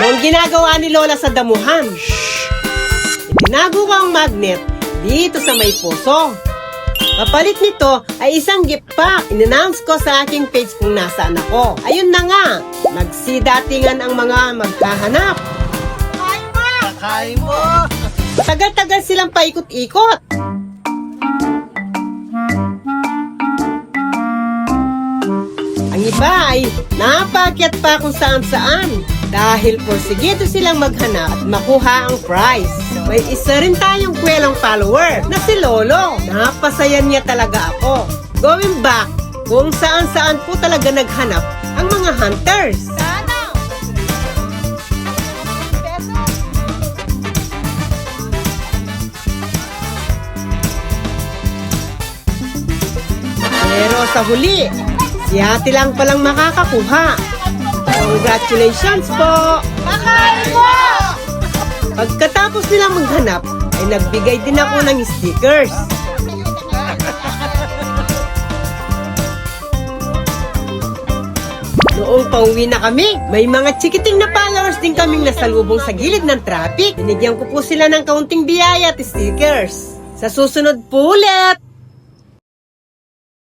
Noong ginagawa ni Lola sa damuhan. Itinago ko ang magnet dito sa may puso. Kapalit nito ay isang gift pack. In-announce ko sa aking page kung nasaan ako. Ayun na nga, nagsidatingan ang mga maghahanap. Kain mo! Tagal-tagal silang paikot-ikot. Ang iba ay napakyat pa kung saan-saan dahil porsigido silang maghanap at makuha ang prize. May isa rin tayong kwelang follower na si Lolo. Napasaya niya talaga ako. Going back, kung saan-saan po talaga naghanap ang mga hunters. Pero sa huli, si ate lang palang makakakuha. Congratulations po! Kakain mo! Pagkatapos nila maghanap, ay nagbigay din ako ng stickers. Noong pauwi na kami, may mga chikiting na followers din kaming nasalubong sa gilid ng traffic. Binigyan ko po sila ng kaunting biyaya at stickers. Sa susunod po ulit!